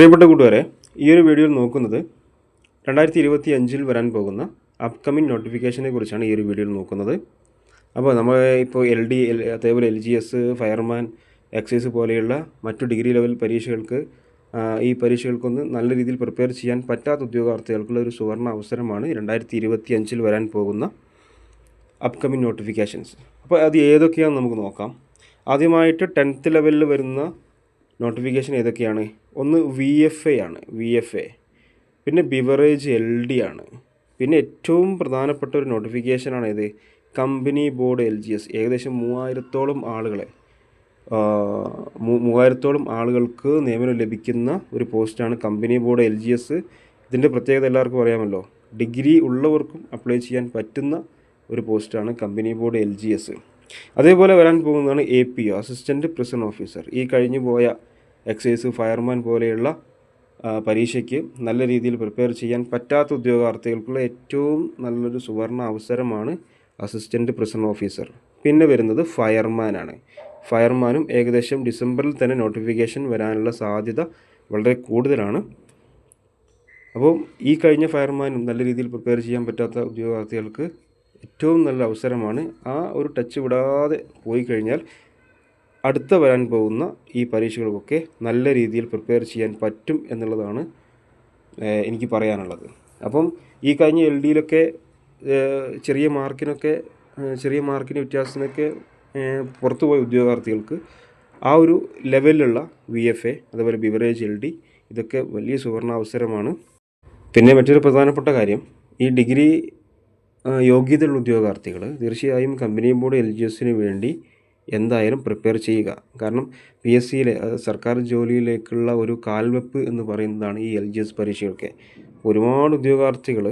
പ്രിയപ്പെട്ട കൂട്ടുകാരെ ഈ ഒരു വീഡിയോയിൽ നോക്കുന്നത് രണ്ടായിരത്തി ഇരുപത്തി അഞ്ചിൽ വരാൻ പോകുന്ന അപ്കമിങ് നോട്ടിഫിക്കേഷനെ കുറിച്ചാണ് ഈ ഒരു വീഡിയോയിൽ നോക്കുന്നത്. അപ്പോൾ നമ്മൾ ഇപ്പോൾ എൽ ഡി എൽ അതേപോലെ L G S fireman excise പോലെയുള്ള മറ്റു ഡിഗ്രി ലെവൽ പരീക്ഷകൾക്ക് ഈ പരീക്ഷകൾക്കൊന്ന് നല്ല രീതിയിൽ പ്രിപ്പയർ ചെയ്യാൻ പറ്റാത്ത ഉദ്യോഗാർത്ഥികൾക്കുള്ള ഒരു സുവർണ അവസരമാണ് രണ്ടായിരത്തി ഇരുപത്തി അഞ്ചിൽ വരാൻ പോകുന്ന അപ്കമിങ് നോട്ടിഫിക്കേഷൻസ് അപ്പോൾ അത് ഏതൊക്കെയാണെന്ന് നമുക്ക് നോക്കാം. ആദ്യമായിട്ട് ടെൻത്ത് ലെവലിൽ വരുന്ന നോട്ടിഫിക്കേഷൻ ഏതൊക്കെയാണ്? ഒന്ന് വി എഫ് എ ആണ്. വി എഫ് എ പിന്നെ ബിവറേജ് എൽ ഡി ആണ്. പിന്നെ ഏറ്റവും പ്രധാനപ്പെട്ട ഒരു നോട്ടിഫിക്കേഷനാണ് ഇത് company board L G S ഏകദേശം മൂവായിരത്തോളം ആളുകളെ മൂവായിരത്തോളം ആളുകൾക്ക് നിയമനം ലഭിക്കുന്ന ഒരു പോസ്റ്റാണ് company board L G S ഇതിന്റെ പ്രത്യേകത എല്ലാവർക്കും അറിയാമല്ലോ. ഡിഗ്രി ഉള്ളവർക്കും അപ്ലൈ ചെയ്യാൻ പറ്റുന്ന ഒരു പോസ്റ്റാണ് company board L G S അതേപോലെ വരാൻ പോകുന്നതാണ് A P O assistant prison officer ഈ കഴിഞ്ഞു പോയ എക്സൈസ് ഫയർമാൻ പോലെയുള്ള പരീക്ഷയ്ക്ക് നല്ല രീതിയിൽ പ്രിപ്പയർ ചെയ്യാൻ പറ്റാത്ത ഉദ്യോഗാർത്ഥികൾക്കുള്ള ഏറ്റവും നല്ലൊരു സുവർണ അവസരമാണ് അസിസ്റ്റന്റ് പ്രിസൺ ഓഫീസർ പിന്നെ വരുന്നത് ഫയർമാനാണ് ഫയർമാനും ഏകദേശം ഡിസംബറിൽ തന്നെ നോട്ടിഫിക്കേഷൻ വരാനുള്ള സാധ്യത വളരെ കൂടുതലാണ്. അപ്പോൾ ഈ കഴിഞ്ഞ ഫയർമാനും നല്ല രീതിയിൽ പ്രിപ്പയർ ചെയ്യാൻ പറ്റാത്ത ഉദ്യോഗാർത്ഥികൾക്ക് ഏറ്റവും നല്ല അവസരമാണ് ആ ഒരു ടച്ച് വിടാതെ പോയി കഴിഞ്ഞാൽ അടുത്ത വരാൻ പോകുന്ന ഈ പരീക്ഷകൾക്കൊക്കെ നല്ല രീതിയിൽ പ്രിപ്പയർ ചെയ്യാൻ പറ്റും എന്നുള്ളതാണ് എനിക്ക് പറയാനുള്ളത്. അപ്പം ഈ കഴിഞ്ഞ എൽ ഡിയിലൊക്കെ ചെറിയ മാർക്കിനൊക്കെ ചെറിയ മാർക്കിന് വ്യത്യാസത്തിനൊക്കെ പുറത്തുപോയ പുറത്തു പോയ ഉദ്യോഗാർത്ഥികൾക്ക് ആ ഒരു ലെവലിലുള്ള വി എഫ് എ അതുപോലെ ബിവറേജ് എൽ ഡി ഇതൊക്കെ വലിയ സുവർണ അവസരമാണ് പിന്നെ മറ്റൊരു പ്രധാനപ്പെട്ട കാര്യം ഈ ഡിഗ്രി യോഗ്യതയുള്ള ഉദ്യോഗാർത്ഥികൾ തീർച്ചയായും കമ്പനി ബോർഡ് എൽ ജി എസിന് വേണ്ടി എന്തായാലും പ്രിപ്പയർ ചെയ്യുക. കാരണം പി എസ് സിയിലെ സർക്കാർ ജോലിയിലേക്കുള്ള ഒരു കാൽവെപ്പ് എന്ന് പറയുന്നതാണ് ഈ എൽ ജി എസ് പരീക്ഷയൊക്കെ ഒരുപാട് ഉദ്യോഗാർത്ഥികൾ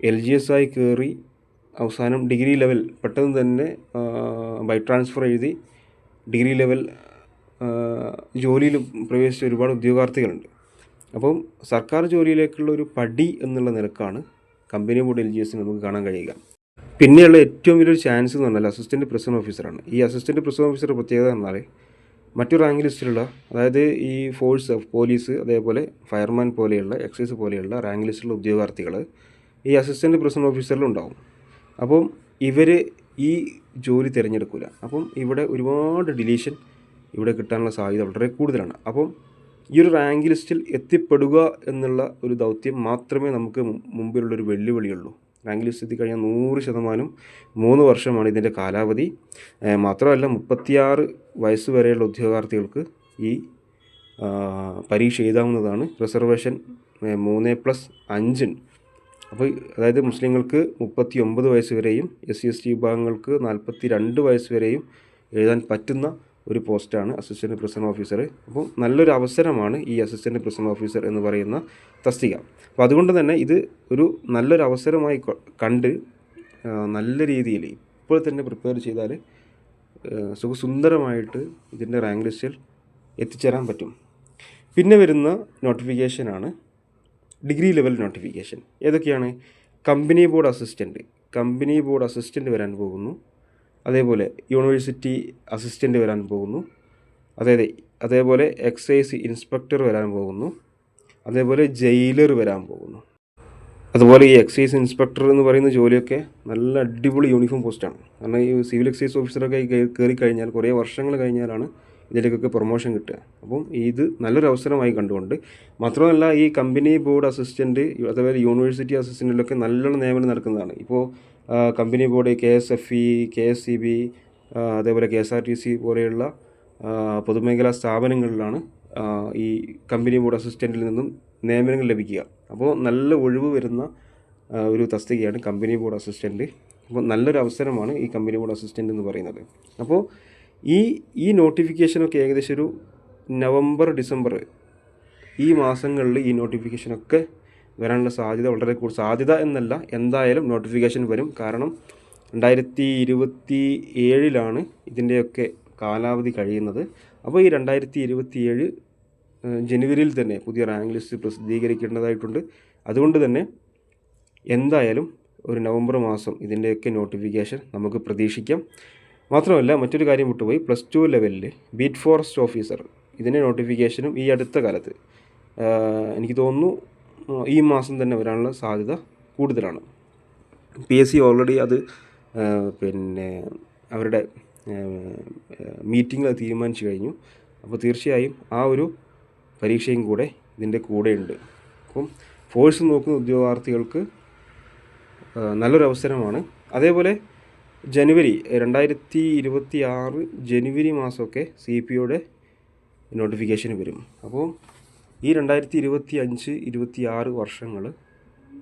എൽ ജി എസ് ആയി കയറി അവസാനം ഡിഗ്രി ലെവൽ പെട്ടെന്ന് തന്നെ ബൈ ട്രാൻസ്ഫർ എഴുതി ഡിഗ്രി ലെവൽ ജോലിയിൽ പ്രവേശിച്ച ഒരുപാട് ഉദ്യോഗാർത്ഥികളുണ്ട്. അപ്പം സർക്കാർ ജോലിയിലേക്കുള്ള ഒരു പടി എന്നുള്ള നിരക്കാണ് കമ്പനി ബോർഡ് എൽ ജി എസിന് നമുക്ക് കാണാൻ കഴിയുക. പിന്നെയുള്ള ഏറ്റവും വലിയൊരു ചാൻസ് എന്ന് പറഞ്ഞാൽ അസിസ്റ്റന്റ് പ്രസിഡന്റ് ഓഫീസറാണ് ഈ അസിസ്റ്റന്റ് പ്രസിഡന്റ് ഓഫീസറുടെ പ്രത്യേകത എന്ന് പറഞ്ഞാൽ മറ്റു റാങ്ക് ലിസ്റ്റിലുള്ള അതായത് ഈ ഫോഴ്സ് പോലീസ് അതേപോലെ ഫയർമാൻ പോലെയുള്ള എക്സൈസ് പോലെയുള്ള റാങ്ക് ലിസ്റ്റിലുള്ള ഉദ്യോഗാർത്ഥികൾ ഈ അസിസ്റ്റന്റ് പ്രസിഡന്റ് ഓഫീസറിലുണ്ടാവും അപ്പം ഇവർ ഈ ജോലി തിരഞ്ഞെടുക്കില്ല അപ്പം ഇവിടെ ഒരുപാട് ഡിലീഷൻ ഇവിടെ കിട്ടാനുള്ള സാധ്യത വളരെ കൂടുതലാണ്. അപ്പം ഈ ഒരു റാങ്ക് ലിസ്റ്റിൽ എത്തിപ്പെടുക എന്നുള്ള ഒരു ദൗത്യം മാത്രമേ നമുക്ക് മുമ്പിലുള്ളൊരു വെല്ലുവിളിയുള്ളൂ. റാങ്ക് ലിസ്റ്റ് എത്തിക്കഴിഞ്ഞാൽ നൂറ് ശതമാനം മൂന്ന് വർഷമാണ് ഇതിന്റെ കാലാവധി. മാത്രമല്ല മുപ്പത്തിയാറ് വയസ്സ് വരെയുള്ള ഉദ്യോഗാർത്ഥികൾക്ക് ഈ പരീക്ഷ എഴുതാവുന്നതാണ്. റിസർവേഷൻ മൂന്ന് പ്ലസ് അഞ്ചുണ്ട് അപ്പോൾ അതായത് മുസ്ലിങ്ങൾക്ക് മുപ്പത്തി ഒമ്പത് വയസ്സ് വരെയും എസ് സി എസ് ടി വിഭാഗങ്ങൾക്ക് നാൽപ്പത്തി രണ്ട് വയസ്സ് വരെയും എഴുതാൻ പറ്റുന്ന ഒരു പോസ്റ്റാണ് അസിസ്റ്റന്റ് പ്രിസൺ ഓഫീസർ. അപ്പോൾ നല്ലൊരു അവസരമാണ് ഈ അസിസ്റ്റന്റ് പ്രിസൺ ഓഫീസർ എന്ന് പറയുന്ന തസ്തിക. അപ്പോൾ അതുകൊണ്ട് തന്നെ ഇത് ഒരു നല്ലൊരു അവസരമായി കണ്ട് നല്ല രീതിയിൽ ഇപ്പോൾ തന്നെ പ്രിപ്പയർ ചെയ്താൽ സുഖസുന്ദരമായിട്ട് ഇതിന്റെ റാങ്ക് ലിസ്റ്റിൽ എത്തിച്ചേരാൻ പറ്റും. പിന്നെ വരുന്ന നോട്ടിഫിക്കേഷനാണ് ഡിഗ്രി ലെവൽ നോട്ടിഫിക്കേഷൻ ഏതൊക്കെയാണ്? Company board assistant company board assistant വരാൻ പോകുന്നു. അതേപോലെ യൂണിവേഴ്സിറ്റി അസിസ്റ്റന്റ് വരാൻ പോകുന്നു. അതായത് അതേപോലെ എക്സൈസ് ഇൻസ്പെക്ടർ വരാൻ പോകുന്നു. അതേപോലെ ജയിലർ വരാൻ പോകുന്നു. അതുപോലെ ഈ എക്സൈസ് ഇൻസ്പെക്ടർ എന്ന് പറയുന്ന ജോലിയൊക്കെ നല്ല അടിപൊളി യൂണിഫോം പോസ്റ്റാണ്. കാരണം ഈ സിവിൽ എക്സൈസ് ഓഫീസറൊക്കെ കയറി കഴിഞ്ഞാൽ കുറേ വർഷങ്ങൾ കഴിഞ്ഞാലാണ് ഇതിലേക്കൊക്കെ പ്രൊമോഷൻ കിട്ടുക. അപ്പം ഇത് നല്ലൊരു അവസരമായി കണ്ടുകൊണ്ട് മാത്രമല്ല ഈ കമ്പനി ബോർഡ് അസിസ്റ്റന്റ് അതേപോലെ യൂണിവേഴ്സിറ്റി അസിസ്റ്റന്റിലൊക്കെ നല്ലോണം നിയമനം നടക്കുന്നതാണ്. ഇപ്പോൾ company board K S F E K S C B അതേപോലെ K S R T C പോലെയുള്ള പൊതുമേഖലാ സ്ഥാപനങ്ങളിലാണ് ഈ കമ്പനി ബോർഡ് അസിസ്റ്റന്റിൽ നിന്നും നിയമനങ്ങൾ ലഭിക്കുക. അപ്പോൾ നല്ല ഒഴിവ് വരുന്ന ഒരു തസ്തികയാണ് കമ്പനി ബോർഡ് അസിസ്റ്റന്റ് അപ്പോൾ നല്ലൊരു അവസരമാണ് ഈ കമ്പനി ബോർഡ് അസിസ്റ്റന്റ് എന്ന് പറയുന്നത്. അപ്പോൾ ഈ ഈ നോട്ടിഫിക്കേഷനൊക്കെ ഏകദേശം ഒരു നവംബർ ഡിസംബർ ഈ മാസങ്ങളിൽ ഈ നോട്ടിഫിക്കേഷനൊക്കെ വരാനുള്ള സാധ്യത വളരെ കൂടുതൽ സാധ്യത എന്നല്ല എന്തായാലും നോട്ടിഫിക്കേഷൻ വരും. കാരണം രണ്ടായിരത്തി ഇരുപത്തി ഏഴിലാണ് ഇതിന്റെയൊക്കെ കാലാവധി കഴിയുന്നത്. അപ്പോൾ ഈ രണ്ടായിരത്തി ഇരുപത്തി ഏഴ് ജനുവരിയിൽ തന്നെ പുതിയ റാങ്ക് ലിസ്റ്റ് പ്രസിദ്ധീകരിക്കേണ്ടതായിട്ടുണ്ട്. അതുകൊണ്ട് തന്നെ എന്തായാലും ഒരു നവംബർ മാസം ഇതിന്റെയൊക്കെ നോട്ടിഫിക്കേഷൻ നമുക്ക് പ്രതീക്ഷിക്കാം. മാത്രമല്ല മറ്റൊരു കാര്യം വിട്ടുപോയി. പ്ലസ് ടു ലെവലിൽ ബീറ്റ് ഫോറസ്റ്റ് ഓഫീസർ ഇതിന്റെ നോട്ടിഫിക്കേഷനും ഈ അടുത്ത കാലത്ത്. എനിക്ക് തോന്നുന്നു ഈ മാസം തന്നെ വരാനുള്ള സാധ്യത കൂടുതലാണ്. പി എസ് സി ഓൾറെഡി അത് പിന്നെ അവരുടെ മീറ്റിംഗിൽ തീരുമാനിച്ചു കഴിഞ്ഞു. അപ്പോൾ തീർച്ചയായും ആ ഒരു പരീക്ഷയും കൂടെ ഇതിന്റെ കൂടെയുണ്ട് അപ്പം ഫോഴ്സ് നോക്കുന്ന ഉദ്യോഗാർത്ഥികൾക്ക് നല്ലൊരു അവസരമാണ്. അതേപോലെ ജനുവരി രണ്ടായിരത്തി ഇരുപത്തി ആറ് ജനുവരി മാസമൊക്കെ സി പി ഒയുടെ നോട്ടിഫിക്കേഷൻ വരും. അപ്പോൾ ഈ രണ്ടായിരത്തി ഇരുപത്തി അഞ്ച് ഇരുപത്തി ആറ് വർഷങ്ങൾ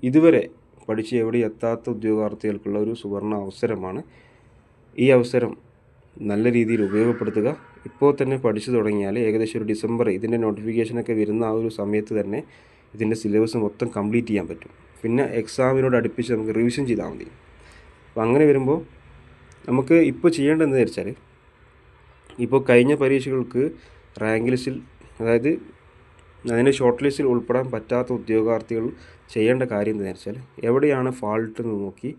ഇതുവരെ പഠിച്ച് എവിടെ എത്താത്ത ഉദ്യോഗാർത്ഥികൾക്കുള്ള ഒരു സുവർണ അവസരമാണ്. ഈ അവസരം നല്ല രീതിയിൽ ഉപയോഗപ്പെടുത്തുക. ഇപ്പോൾ തന്നെ പഠിച്ചു തുടങ്ങിയാൽ ഏകദേശം ഒരു ഡിസംബർ ഇതിന്റെ നോട്ടിഫിക്കേഷനൊക്കെ വരുന്ന ആ ഒരു സമയത്ത് തന്നെ ഇതിന്റെ സിലബസ് മൊത്തം കംപ്ലീറ്റ് ചെയ്യാൻ പറ്റും. പിന്നെ എക്സാമിനോട് അടുപ്പിച്ച് നമുക്ക് റിവിഷൻ ചെയ്താൽ മതി. അപ്പോൾ അങ്ങനെ വരുമ്പോൾ നമുക്ക് ഇപ്പോൾ ചെയ്യേണ്ടതെന്ന് വെച്ചാൽ ഇപ്പോൾ കഴിഞ്ഞ പരീക്ഷകൾക്ക് റാങ്ക് ലിസ്റ്റിൽ അതായത് അതിന്റെ ഷോർട്ട് ലിസ്റ്റിൽ ഉൾപ്പെടാൻ പറ്റാത്ത ഉദ്യോഗാർത്ഥികൾ ചെയ്യേണ്ട കാര്യം എന്താണെന്ന് വെച്ചാൽ എവിടെയാണ് ഫാൾട്ട് എന്ന് നോക്കി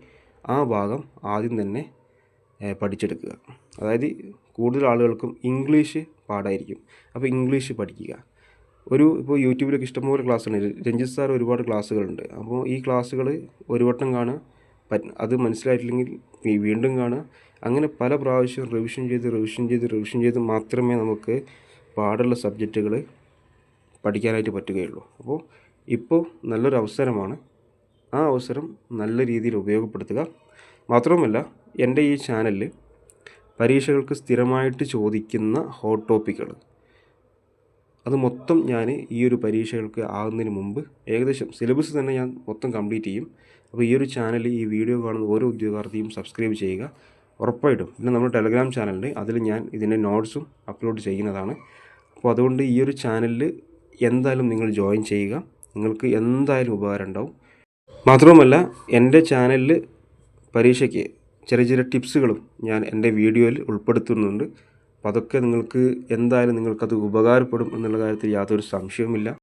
ആ ഭാഗം ആദ്യം തന്നെ പഠിച്ചെടുക്കുക. അതായത് കൂടുതൽ ആളുകൾക്കും ഇംഗ്ലീഷ് പാടായിരിക്കും. അപ്പോൾ ഇംഗ്ലീഷ് പഠിക്കുക. ഒരു ഇപ്പോൾ യൂട്യൂബിലൊക്കെ ഇഷ്ടംപോലെ ക്ലാസ്സുണ്ട് രഞ്ജിത്ത് സാർ ഒരുപാട് ക്ലാസ്സുകളുണ്ട് അപ്പോൾ ഈ ക്ലാസ്സുകൾ ഒരു വട്ടം കാണുക അത് മനസ്സിലായിട്ടില്ലെങ്കിൽ വീണ്ടും കാണുക. അങ്ങനെ പല പ്രാവശ്യം റിവിഷൻ ചെയ്ത് റിവിഷൻ ചെയ്ത് റിവിഷൻ ചെയ്ത് മാത്രമേ നമുക്ക് പാടുള്ള സബ്ജക്റ്റുകൾ പഠിക്കാനായിട്ട് പറ്റുകയുള്ളൂ. അപ്പോൾ ഇപ്പോൾ നല്ലൊരു അവസരമാണ്. ആ അവസരം നല്ല രീതിയിൽ ഉപയോഗപ്പെടുത്തുക. മാത്രവുമല്ല എന്റെ ഈ ചാനലിൽ പരീക്ഷകൾക്ക് സ്ഥിരമായിട്ട് ചോദിക്കുന്ന ഹോട്ട് ടോപ്പിക്കുകൾ അത് മൊത്തം ഞാൻ ഈ ഒരു പരീക്ഷകൾക്ക് ആകുന്നതിന് മുമ്പ് ഏകദേശം സിലബസ് തന്നെ ഞാൻ മൊത്തം കംപ്ലീറ്റ് ചെയ്യും. അപ്പോൾ ഈ ഒരു ചാനൽ ഈ വീഡിയോ കാണുന്ന ഓരോ ഉദ്യോഗാർത്ഥിയും സബ്സ്ക്രൈബ് ചെയ്യുക. ഉറപ്പായിട്ടും. പിന്നെ നമ്മുടെ ടെലഗ്രാം ചാനലുണ്ട് അതിൽ ഞാൻ ഇതിന്റെ നോട്ട്സും അപ്ലോഡ് ചെയ്യുന്നതാണ്. അപ്പോൾ അതുകൊണ്ട് ഈ ഒരു ചാനലിൽ എന്തായാലും നിങ്ങൾ ജോയിൻ ചെയ്യുക. നിങ്ങൾക്ക് എന്തായാലും ഉപകാരം ഉണ്ടാവും. മാത്രവുമല്ല എന്റെ ചാനലിൽ പരീക്ഷയ്ക്ക് ചെറിയ ചെറിയ ടിപ്സുകളും ഞാൻ എന്റെ വീഡിയോയിൽ ഉൾപ്പെടുത്തുന്നുണ്ട്. അപ്പോൾ അതൊക്കെ നിങ്ങൾക്ക് എന്തായാലും നിങ്ങൾക്കത് ഉപകാരപ്പെടും എന്നുള്ള കാര്യത്തിൽ യാതൊരു സംശയവുമില്ല.